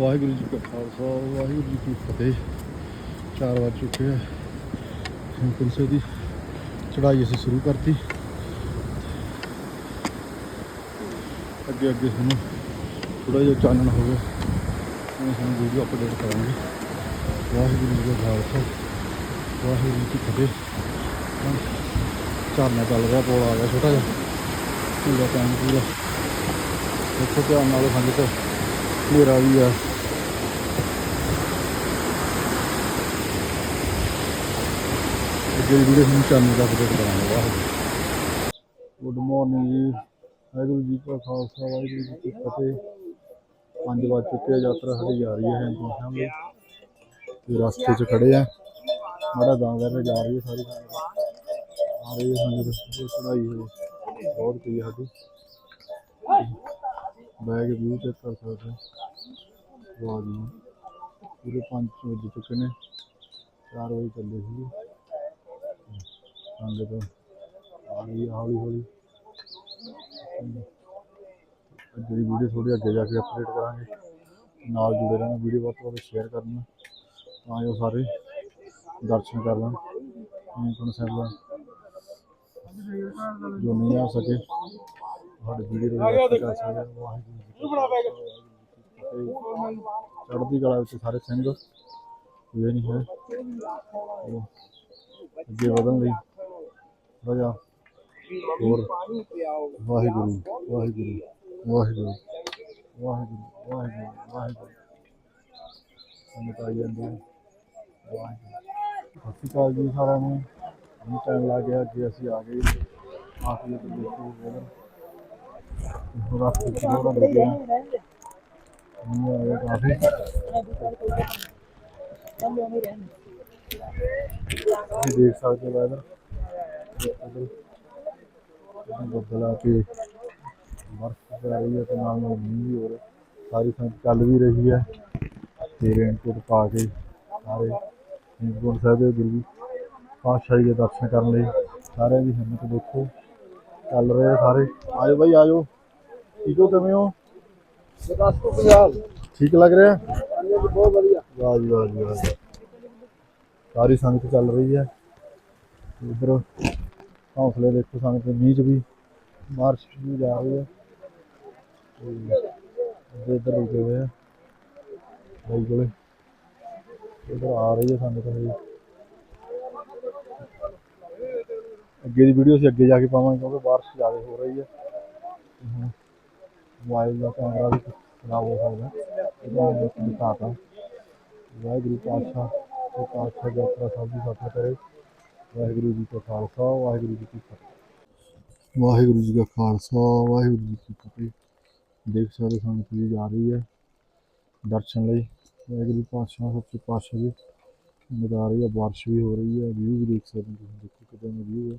ਵਾਹਿਗੁਰੂ ਜੀ ਕਾ ਖਾਲਸਾ, ਵਾਹਿਗੁਰੂ ਜੀ ਕੀ ਫਤਿਹ। ਚਾਰ ਵੱਜ ਚੁੱਕੇ ਆ। ਹੇਮਕੁੰਟ ਦੀ ਚੜਾਈ ਅਸੀਂ ਸ਼ੁਰੂ ਕਰਤੀ। ਅੱਗੇ ਅੱਗੇ ਸਾਨੂੰ ਥੋੜਾ ਜਿਹਾ ਚਾਨਣ ਹੋਵੇ ਉਹ ਸਾਨੂੰ ਵੀਡੀਓ ਅਪਡੇਟ ਕਰਾਂਗੇ। ਵਾਹਿਗੁਰੂ ਜੀ ਕਾ ਖਾਲਸਾ, ਵਾਹਿਗੁਰੂ ਜੀ ਕੀ ਫਤਿਹ। ਝਰਨਾ ਚੱਲ ਰਿਹਾ, ਪੁਲ ਆ ਗਿਆ ਛੋਟਾ ਜਿਹਾ। ਪੂਰਾ ਟਾਈਮ ਪੂਰਾ। ਦੇਖੋ ਧਿਆਨ ਨਾਲ ਸੰਗਤ ਹਨੇਰਾ ਵੀ ਆ। ਅੱਗੇ ਵੀਡੀਓ ਨੂੰ ਚੈਨਲ ਦਾ ਅਪਡੇਟ ਕਰਾਂਗੇ ਗੁੱਡ ਮਾਰਨਿੰਗ ਜੀ। ਵਾਹਿਗੁਰੂ ਜੀ ਕਾ ਖਾਲਸਾ, ਵਾਹਿਗੁਰੂ ਜੀ ਕੀ ਫਤਿਹ। ਪੰਜ ਵੱਜ ਚੁੱਕੇ ਯਾਤਰਾ ਸਾਡੀ ਜਾ ਰਹੀ ਹੈ ਹੇਮਕੁੰਟ ਸਾਹਿਬ ਤੇ ਰਸਤੇ 'ਚ ਖੜੇ ਆ। ਮਾੜਾ ਗਾਂ ਕਰਕੇ ਜਾ ਰਹੀ ਹੈ ਸਾਰੀ। ਸੰਗਤ ਆ ਰਹੀ ਹੈ ਸੰਗਤ ਚੜਾਈ ਹੋਈ। ਬਹੁਤ ਪਈ ਸਾਡੀ। ਬੈਗ ਵੀ ਚੈੱਕ ਕਰ ਸਕਦੇ ਹੋ ਵਾਹ ਜੀ ਪੂਰੇ 5 ਵਜੇ ਚੁੱਕੇ ਨੇ 4 ਵਜੇ ਚੱਲੇ ਸੀ ਸੰਗਤ ਆ ਰਹੀ ਹੈ ਹੌਲੀ ਹੌਲੀ ਜਿਹੜੀ ਵੀਡੀਓ ਥੋੜੀ ਅੱਗੇ ਜਾ ਕੇ ਅਪਡੇਟ ਕਰਾਂਗੇ ਨਾਲ ਜੁੜੇ ਰਹਿਣਾ ਵੀਡੀਓ ਵੱਧ ਤੋਂ ਵੱਧ ਸ਼ੇਅਰ ਕਰਨਾ ਤਾਂ ਜੋ ਸਾਰੇ ਦਰਸ਼ਨ ਕਰ ਲੈਣ ਹੇਮਕੁੰਟ ਸਾਹਿਬ ਦਾ ਜੋ ਨਹੀਂ ਆ ਸਕੇ ਸਾਡੇ ਵੀਡੀਓ ਦੇ ਵਿੱਚ ਕਰ ਸਕਦੇ ਆ। ਵਾਹਿਗੁਰੂ ਜੀ ਕਾ ਖਾਲਸਾ, ਚੜ੍ਹਦੀ ਕਲਾ ਵਿੱਚ ਸਾਰੇ ਸਿੰਘ ਇਹ ਨਹੀਂ ਹੈ ਉਹ ਅੱਗੇ ਵਧਣ ਲਈ ਥੋੜ੍ਹਾ ਜਿਹਾ ਹੋਰ ਵਾਹਿਗੁਰੂ ਵਾਹਿਗੁਰੂ ਵਾਹਿਗੁਰੂ ਵਾਹਿਗੁਰੂ ਵਾਹਿਗੁਰੂ ਵਾਹਿਗੁਰੂ ਸੰਗਤ ਆਈ ਜਾਂਦੀ ਹੈ ਵਾਹਿਗੁਰੂ ਸਤਿ ਸ਼੍ਰੀ ਅਕਾਲ ਜੀ ਸਾਰਿਆਂ ਨੂੰ ਹੁਣ ਟਾਈਮ ਲੱਗ ਗਿਆ ਅੱਗੇ ਅਸੀਂ ਆ ਗਏ ਆਖਰੀ ਤੇ ਦੇਖੋ ਬੋਲਣ ਥੋੜਾ ਥੋੜਾ ਲੱਗਿਆ ਹੁਣ ਆ ਗਿਆ ਕਾਫੀ ਦੇਖ ਸਕਦੇ ਹੋ ਵੈਦਰ ਬੱਦਲ ਆ ਕੇ ਬਰਫ਼ ਪੈ ਰਹੀ ਹੈ ਤੇ ਨਾਲ ਨਾਲ ਮੀਂਹ ਹੋ ਰਿਹਾ। ਸਾਰੀ ਸੰਗਤ ਚੱਲ ਵੀ ਰਹੀ ਹੈ। ਤੇ ਰੇਨਕੋਟ ਪਾ ਕੇ ਸਾਰੇ ਹੇਮਕੁੰਟ ਸਾਹਿਬ ਦੇ ਗੁਰੂ ਪਾਤਸ਼ਾਹੀ ਦੇ ਦਰਸ਼ਨ ਕਰਨ ਲਈ ਸਾਰਿਆਂ ਦੀ ਹਿੰਮਤ ਦੇਖੋ। ਚੱਲ ਰਹੇ ਸਾਰੇ। ਆਜੋ ਬਾਈ, ਆਜੋ। ਠੀਕ ਹੋ, ਕਿਵੇਂ ਹੋ? ਗੁਰਦਾਸਪੁਰ ਪੰਜਾਬ ਠੀਕ ਲੱਗ ਰਿਹਾ ਹਾਂਜੀ ਬਹੁਤ ਵਧੀਆ ਵਾਹ ਜੀ ਵਾਹ ਜੀ ਵਾਹ ਜੀ। ਸਾਰੀ ਸੰਗਤ ਚੱਲ ਰਹੀ ਹੈ ਇਧਰ ਹੌਸਲੇ ਦੇਖੋ ਸੰਗਤ ਦੇ ਮੀਂਹ 'ਚ ਵੀ ਬਾਰਿਸ਼ ਵੀ ਜਾ ਰਹੀ ਹੈ ਤੇ ਇੱਧਰ ਰੁਕੇ ਹੋਏ ਆ ਬਾਈ ਕੋਲੇ ਇਧਰ ਆ ਰਹੀ ਹੈ ਸੰਗਤ ਹਜੇ ਅੱਗੇ ਦੀ ਵੀਡੀਓ ਅਸੀਂ ਅੱਗੇ ਜਾ ਕੇ ਪਾਵਾਂਗੇ ਕਿਉਂਕਿ ਬਾਰਿਸ਼ ਜ਼ਿਆਦਾ ਹੋ ਰਹੀ ਹੈ موبائل کا کیمرہ بھی خراب ہو سکتا ہے۔ دکھاتا واحر گرو اچھا اچھا یاترا سب کی ساتھ کرے۔ واحر جی کا خالصہ واحر جی کی فتح واحر جی کا خالصہ واحر جی کی فتح دیکھ سکتے سامنے پوری جا رہی ہے۔ درشن لائی واحر گرو پاشاہ سب سے پاشاہ بھی۔ نظر رہی ہے، بارش بھی ہو رہی ہے ویو بھی دیکھ سکتے ہیں۔ دیکھو کتنے ویو ہے۔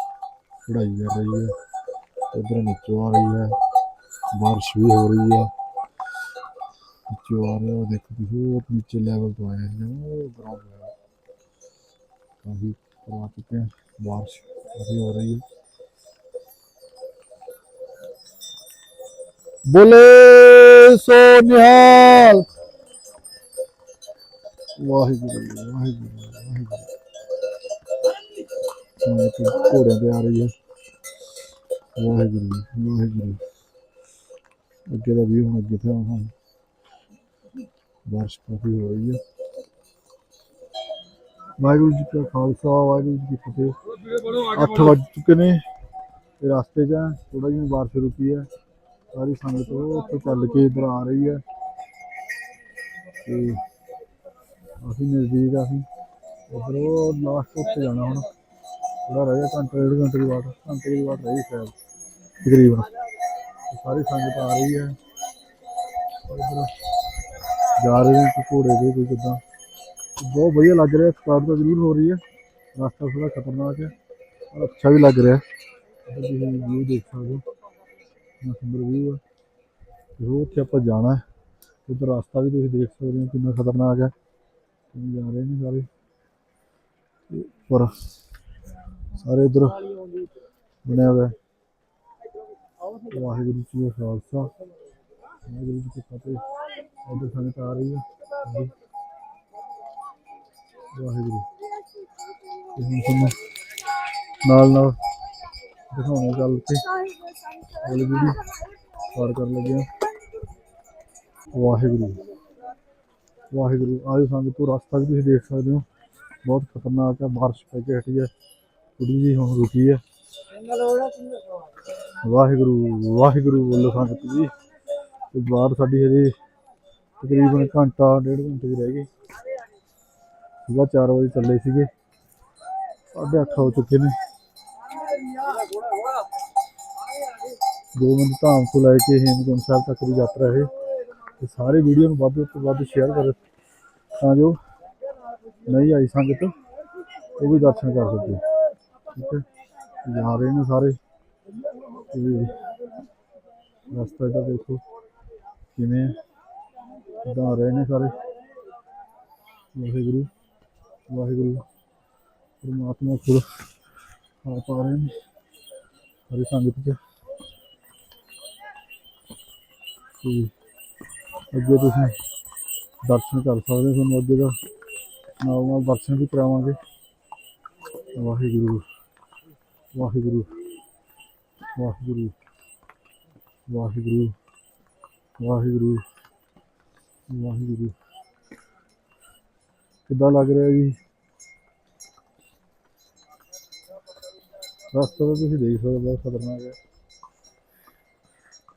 پڑھائی کر رہی ہے ادھر نیچو آ رہی ہے بارش بھی ہو رہی ہے نیچے آ رہے ہو دیکھو بہت نیچے لیول تو آئے ہیں گراؤنڈ لیول کافی کروا چکے ہیں بارش ابھی ہو رہی ہے بولے سو نہال واحد واحد واحد ਸੰਗਤ ਘੋੜਿਆਂ ਤੇ ਆ ਰਹੀ ਹੈ। ਵਾਹਿਗੁਰੂ ਵਾਹਿਗੁਰੂ। ਅੱਗੇ ਦਾ ਵੀ ਹੁਣ ਅੱਗੇ ਤੇ ਹੁਣ ਬਾਰਿਸ਼ ਕਾਫੀ ਹੋ ਰਹੀ ਹੈ। ਵਾਹਿਗੁਰੂ ਜੀ ਕਾ ਖਾਲਸਾ, ਵਾਹਿਗੁਰੂ ਜੀ ਕੀ ਫਤਿਹ। 8 ਵੱਜ ਚੁੱਕੇ ਨੇ, ਤੇ ਰਸਤੇ 'ਚ ਥੋੜਾ ਜਿਹਾ ਬਾਰਿਸ਼ ਰੁਕੀ ਹੈ। ਸਾਰੀ ਸੰਗਤ ਉੱਥੇ ਚੱਲ ਕੇ ਇਧਰ ਆ ਰਹੀ ਹੈ। ਤੇ ਅਸੀਂ ਨਜ਼ਦੀਕ ਆ ਅਸੀਂ। ਉਧਰ ਲਾਸਟ ਉੱਤੇ ਜਾਣਾ ਹੁਣ। کھلا رہ گیا گھنٹے ڈیڑھ گھنٹے کی واٹ گھنٹے کی واٹ رہی شاید تقریباً ساری سنگت آ رہی ہے اور ادھر جا رہے ہیں کوئی گھوڑے پہ کوئی کداں بہت بڑھیا لگ رہا ہے اسٹارٹ تو ضرور ہو رہی ہے راستہ تھوڑا خطرناک ہے اور اچھا بھی لگ رہا ہے ویو دیکھ سکتے ہو سندر ویو ہے روڈ سے آپ جانا ہے ادھر راستہ بھی تھی دیکھ سکتے ہو کتنا خطرناک ہے جا رہے ہیں سارے سارے ادھر۔ بنے ہوئے۔ واحد جی خالصہ۔ واحد جی کی فتح۔ ادھر سنت جی آ رہی ہے۔ واحد جی۔ نال نال دکھاؤں گا چل کے اگلی ویڈیو سٹارٹ کر لگے واحد جی۔ واحد جی آج سنگ تو راستہ بھی دیکھ سکتے ہو۔ بہت خطرناک ہے۔ بارش پہ کے ہٹی ہے۔ ਹੈ ਬਾਰਿਸ਼ ਪੈ ਕੇ ਹਟੀ ਹੈ ਥੋੜੀ ਜਿਹੀ ਹੁਣ ਰੁਕੀ ਹੈ ਵਾਹਿਗੁਰੂ ਵਾਹਿਗੁਰੂ ਬੋਲੋ ਸੰਗਤ ਜੀ ਤੇ ਬਾਹਰ ਸਾਡੀ ਹਜੇ ਤਕਰੀਬਨ ਘੰਟਾ ਡੇਢ ਘੰਟੇ ਦੀ ਰਹਿ ਗਈ ਸੁਬਹ 4 ਵਜੇ ਚੱਲੇ ਸੀਗੇ ਸਾਢੇ ਅੱਠ ਹੋ ਚੁੱਕੇ ਨੇ ਗੋਬਿੰਦ ਧਾਮ ਤੋਂ ਲੈ ਕੇ ਹੇਮਕੁੰਟ ਸਾਹਿਬ ਤੱਕ ਦੀ ਯਾਤਰਾ ਹੈ ਤੇ ਸਾਰੇ ਵੀਡੀਓ ਨੂੰ ਵੱਧ ਤੋਂ ਵੱਧ ਸ਼ੇਅਰ ਕਰੋ ਤਾਂ ਜੋ ਨਹੀਂ ਆਈ ਸੰਗਤ ਉਹ ਵੀ ਦਰਸ਼ਨ ਕਰ ਸਕੇ ਠੀਕ ਹੈ ਜਾ ਰਹੇ ਨੇ ਸਾਰੇ। ਰਸਤਾ ਇਹਦਾ ਦੇਖੋ ਕਿਵੇਂ ਹੈ। ਰਹੇ ਨੇ ਸਾਰੇ। ਵਾਹਿਗੁਰੂ ਵਾਹਿਗੁਰੂ, ਪਰਮਾਤਮਾ ਖੁਦ ਆਪ ਪਾ ਰਹੇ ਨੇ ਸਾਰੀ ਸੰਗਤ ਚ। ਤੇ ਅੱਗੇ ਤੁਸੀਂ ਦਰਸ਼ਨ ਕਰ ਸਕਦੇ ਹੋ, ਤੁਹਾਨੂੰ ਅੱਗੇ ਦਾ ਨਾਲ ਨਾਲ ਦਰਸ਼ਨ ਵੀ ਕਰਾਵਾਂਗੇ। ਵਾਹਿਗੁਰੂ। ਵਾਹਿਗੁਰੂ ਵਾਹਿਗੁਰੂ ਵਾਹਿਗੁਰੂ ਵਾਹਿਗੁਰੂ ਵਾਹਿਗੁਰੂ। ਕਿੱਦਾਂ ਲੱਗ ਰਿਹਾ ਜੀ? ਰਸਤਾ ਤਾਂ ਤੁਸੀਂ ਦੇਖ ਸਕਦੇ ਹੋ, ਬਹੁਤ ਖਤਰਨਾਕ ਹੈ।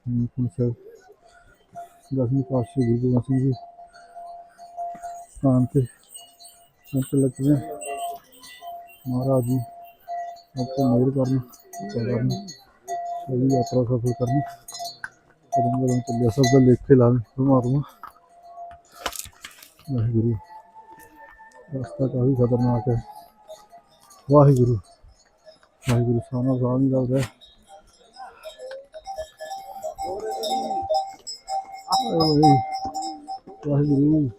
ਹਮ ਸਾਹਿਬ ਦਸਵੀਂ ਪਾਤਸ਼ਾਹ ਗੁਰੂ ਗੋਬਿੰਦ ਸਿੰਘ ਜੀ ਸਥਾਨ ਤੇ ਪਹੁੰਚਣ ਲੱਗੇ ਮਹਾਰਾਜ ਜੀ ਆਪੇ ਮਿਹਰ ਕਰਨ ਕਰਨ। ਸਹੀ ਯਾਤਰਾ ਸਫਲ ਕਰਨ। ਕਦਮ ਕਦਮ ਚੱਲਿਆ, ਸਭ ਦਾ ਲੇਖੇ ਲਾਣ ਪਰਮਾਤਮਾ। ਵਾਹਿਗੁਰੂ। ਰਸਤਾ ਕਾਫੀ ਖਤਰਨਾਕ ਹੈ। ਵਾਹਿਗੁਰੂ। ਵਾਹਿਗੁਰੂ ਨਾਲ ਸਾਹ ਨਹੀਂ ਲੱਗਦਾ। ਵਾਹਿਗੁਰੂ।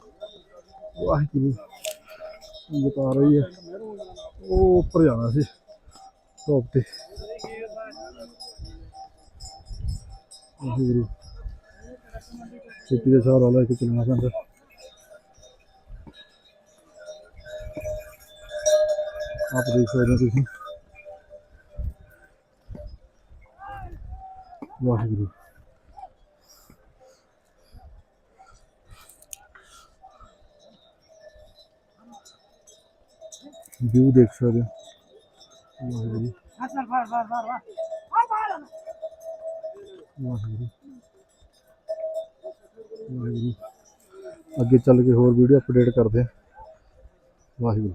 ਵਾਹਿਗੁਰੂ। ਸੰਗਤ ਆ ਰਹੀ ਹੈ। ਉਹ ਉੱਪਰ ਜਾਣਾ ਸੀ। واحرو چھوٹی کے ساتھ والا پہنچتا آپ دیکھ سکتے واحو ویو دیکھ سکتے ਹੋ ਤੁਸੀਂ ਵਾਹਿਗੁਰੂ ਵਿਊ ਦੇਖ ਸਕਦੇ ਹੋ ਵਾਹਿਗੁਰੂ ਵਾਹਿਗੁਰੂ ਵਾਹਿਗੁਰੂ ਅੱਗੇ ਚੱਲ ਕੇ ਹੋਰ ਵੀਡੀਓ ਅਪਡੇਟ ਕਰਦੇ ਹਾਂ ਵਾਹਿਗੁਰੂ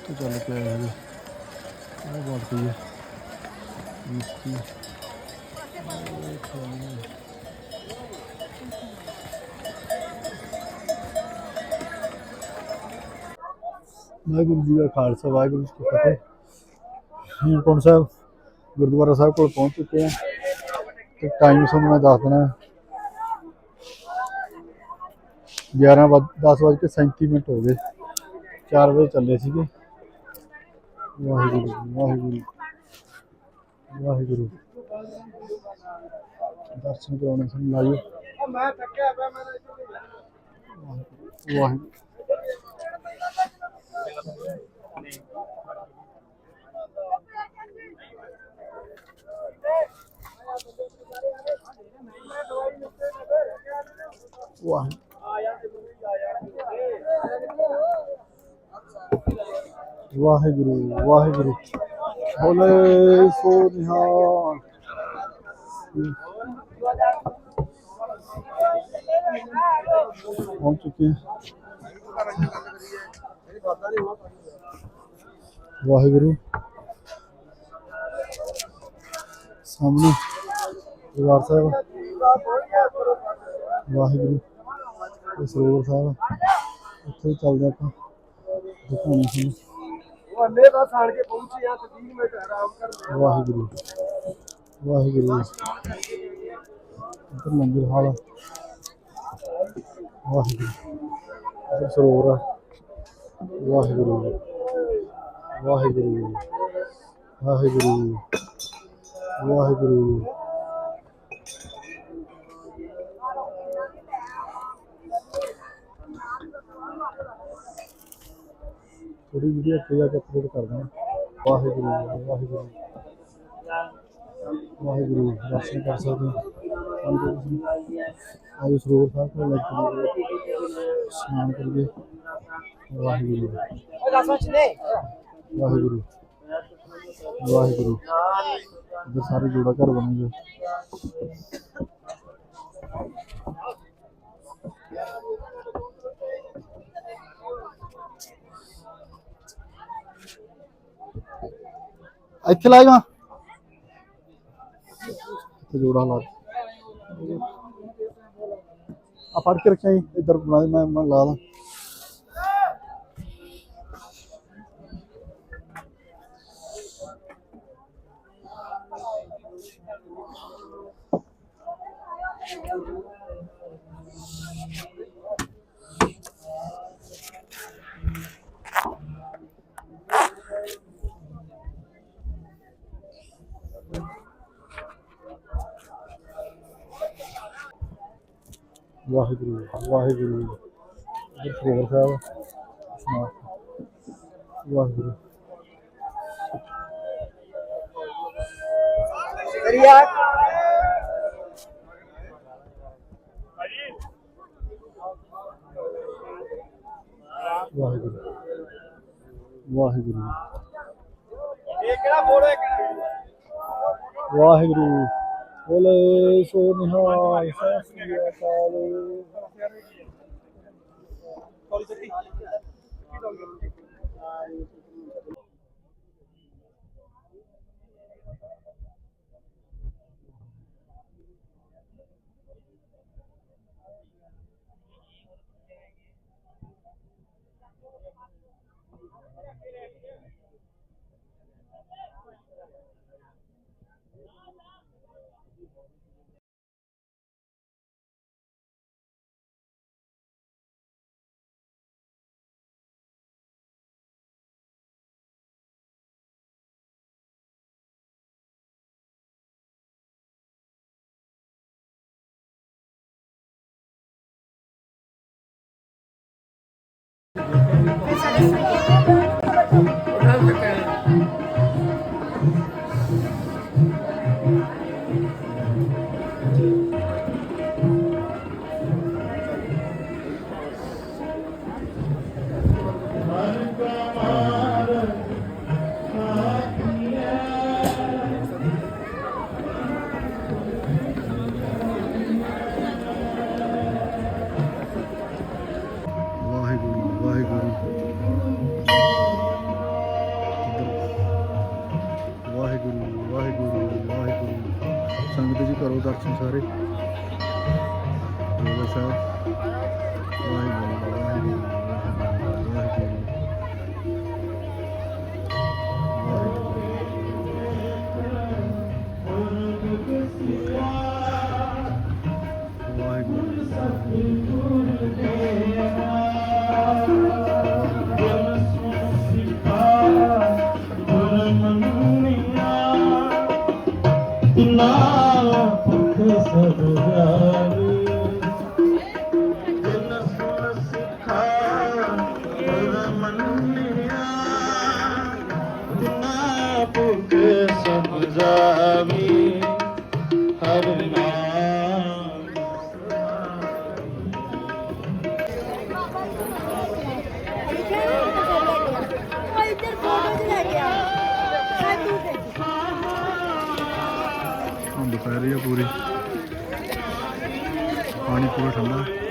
ਤੇ ਚੱਲ ਪਿਆ ਹੈ ਇਹ ਬਾਤ ਕੀ ਹੈ ਵੀਤੀ ਵਾਹਿਗੁਰੂ ਜੀ ਦਾ ਖਾਲਸਾ, ਵਾਹਿਗੁਰੂ ਜੀ ਕੀ ਫਤਿਹ। ਹੇਮਕੁੰਟ ਸਾਹਿਬ? ਗੁਰਦੁਆਰਾ ਸਾਹਿਬ ਕੋਲ ਪਹੁੰਚ ਚੁੱਕੇ ਆ ਤੇ ਟਾਈਮ ਤੁਹਾਨੂੰ ਮੈਂ ਦੱਸ ਦੇਣਾ 11 ਵੱਜ 10 ਵੱਜ ਕੇ 37 ਮਿੰਟ ਹੋ ਗਏ। 4 ਵਜੇ ਚੱਲੇ ਸੀਗੇ। ਵਾਹਿਗੁਰੂ ਵਾਹਿਗੁਰੂ ਵਾਹਿਗੁਰੂ। ਦਰਸ਼ਨ ਕਰਾਉਣੇ ਸਾਨੂੰ ਲਾਈਓ ਮੈਂ ਥੱਕਿਆ ਪਿਆ ਮੈਂ ਵਾਹਿਗੁਰੂ ਵਾਹਿਗੁਰੂ ਵਾਹਿਗੁਰੂ ਵਾਹਿਗੁਰੂ। ਬੋਲੇ ਸੋ ਨਿਹਾਲ। پہنچ چکے ہیں۔ واہ گرو سامنے۔ دیوار صاحب۔ واہ گرو سروور صاحب۔ اتنے چلتے آپ دکھانے واہ گرو ادھر مندر حال ہے۔ ਵਾਹਿਗੁਰੂ। ਵਾਹਿਗੁਰੂ ਵਾਹਿਗੁਰੂ ਸਰੋਵਰ ਵਾਹਿਗੁਰੂ। ਵਾਹਿਗੁਰੂ। ਵਾਹਿਗੁਰੂ। ਵਾਹਿਗੁਰੂ। ਥੋੜੀ ਵੀਡੀਓ ਅੱਗੇ ਜਾ ਕੇ ਅਪਲੋਡ ਕਰਦਾ ਵਾਹਿਗੁਰੂ ਵਾਹਿਗੁਰੂ। ਵਾਹਿਗੁਰੂ, ਦਰਸ਼ਨ ਕਰ ਸਕਦੇ ਹੋ ਤੁਸੀਂ ਆਜੋ ਸਰੋਵਰ ਸਾਹਿਬ ਤੋਂ ਲੈ ਕੇ ਇਸ਼ਨਾਨ ਕਰੀਏ ਵਾਹਿਗੁਰੂ। ਵਾਹਿਗੁਰੂ। ਵਾਹਿਗੁਰੂ। ਇੱਧਰ ਸਾਰੇ ਜੋੜਾ ਘਰ ਬਣੇ ਹੋਏ ਇੱਥੇ ਲਾਈ ਵਾ। ਜੋੜਾ ਲਾ آ پھڑ کے رکھیں ادھر بنا میں لا دوں ਵਾਹਿਗੁਰੂ ਵਾਹਿਗੁਰੂ ਸਰੋਵਰ ਸਾਹਿਬ ਵਾਹਿਗੁਰੂ ਕਰੀਆ ਵਾਹਿਗੁਰੂ ਵਾਹਿਗੁਰੂ। ਇਹ ਕਿਹੜਾ ਬੋੜ ਹੈ? ਕਿਹੜਾ Waheguru. Hello, Sony Hall, Thank you. Obrigada. ਪੂਰੀ। ਪਾਣੀ ਪੂਰਾ ਠੰਡਾ।